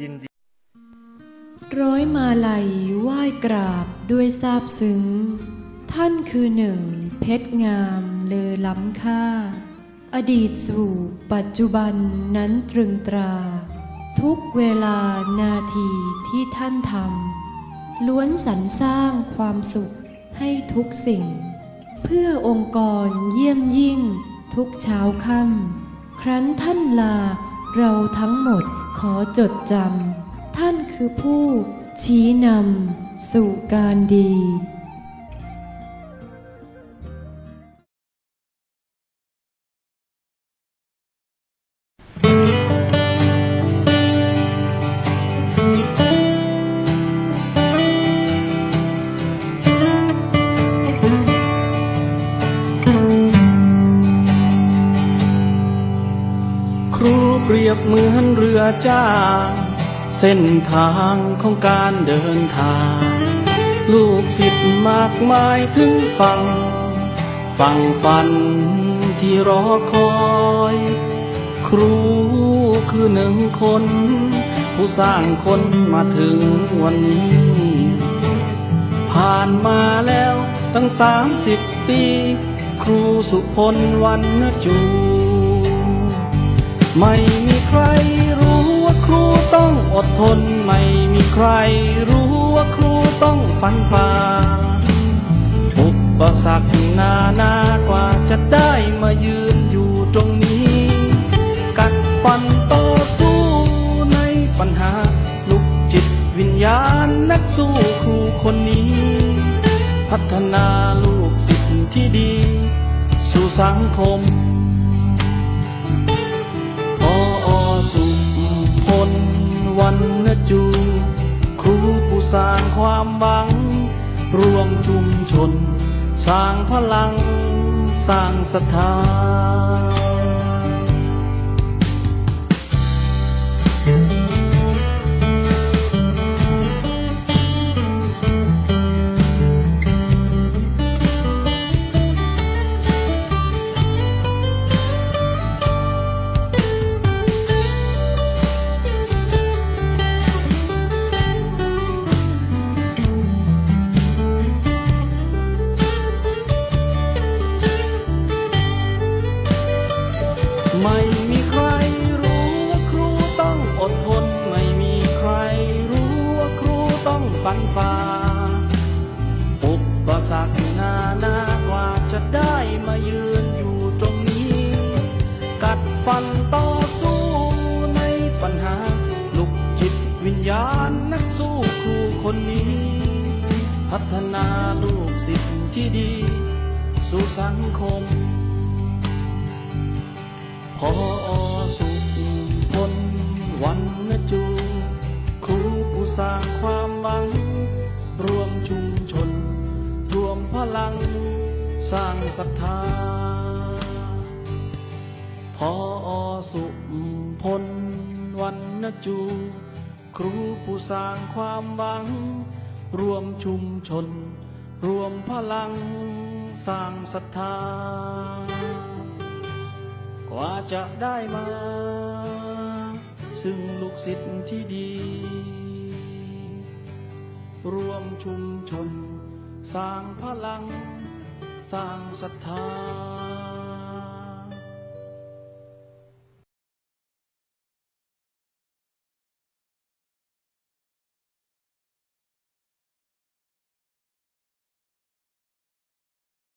ยินดี ร้อยมาลัยไหว้กราบด้วยซาบซึ้ง ท่านคือหนึ่ง เพชรงามเลอล้ำค่า อดีตสู่ปัจจุบันนั้นตรึงตรา ทุกเวลานาทีที่ท่านทำล้วนสรรสร้างความสุขให้ทุกสิ่ง เพื่อองค์กรเยี่ยมยิ่งทุกเช้าค่ำครั้นท่านลา เราทั้งหมดขอจดจำ ท่านคือผู้ชี้นำสู่การดี เปรียบเหมือนเรือจ้างเส้นทางของการเดินทาง ลูกศิษย์มากมายถึงฟังฟังฝันที่รอคอย ครูคือหนึ่งคน ผู้สร้างคนมาถึงวันนี้ ผ่านมาแล้วตั้งสามสิบปี ครูสุพลวันจู ไม่มีใครรู้ว่าครูต้องอดทน ไม่มีใครรู้ว่าครูต้องฟันฝ่าอุปสรรคนานากว่าจะได้มายืนอยู่ตรงนี้ กัดฟันต่อสู้ในปัญหาลุกจิตวิญญาณนักสู้ครูคนนี้ พัฒนาลูกศิษย์ที่ดี สู่สังคม วันนจู ครูผู้สร้างความหวัง รวมชุมชน สร้างพลัง สร้างศรัทธา ไม่มีใครรู้ว่าครูต้องอดทน ไม่มีใครรู้ว่าครูต้องฟันฝ่าอุปสรรคนานากว่าจะได้มายืนอยู่ตรงนี้ กัดฟันต่อสู้ในปัญหา ลุกจิตวิญญาณนักสู้ครูคนนี้ พัฒนาลูกศิษย์ที่ดี สู่สังคม พอสุพลวันนจูครูผู้สร้างความหวัง รวมชุมชน รวมพลัง สร้างศรัทธาพอสุพลวันนจู ครูผู้สร้างความหวัง รวมชุมชน รวมพลัง สร้างศรัทธา กว่าจะได้มา ซึ่งลูกศิษย์ที่ดี รวมชุมชน สร้างพลัง สร้างศรัทธา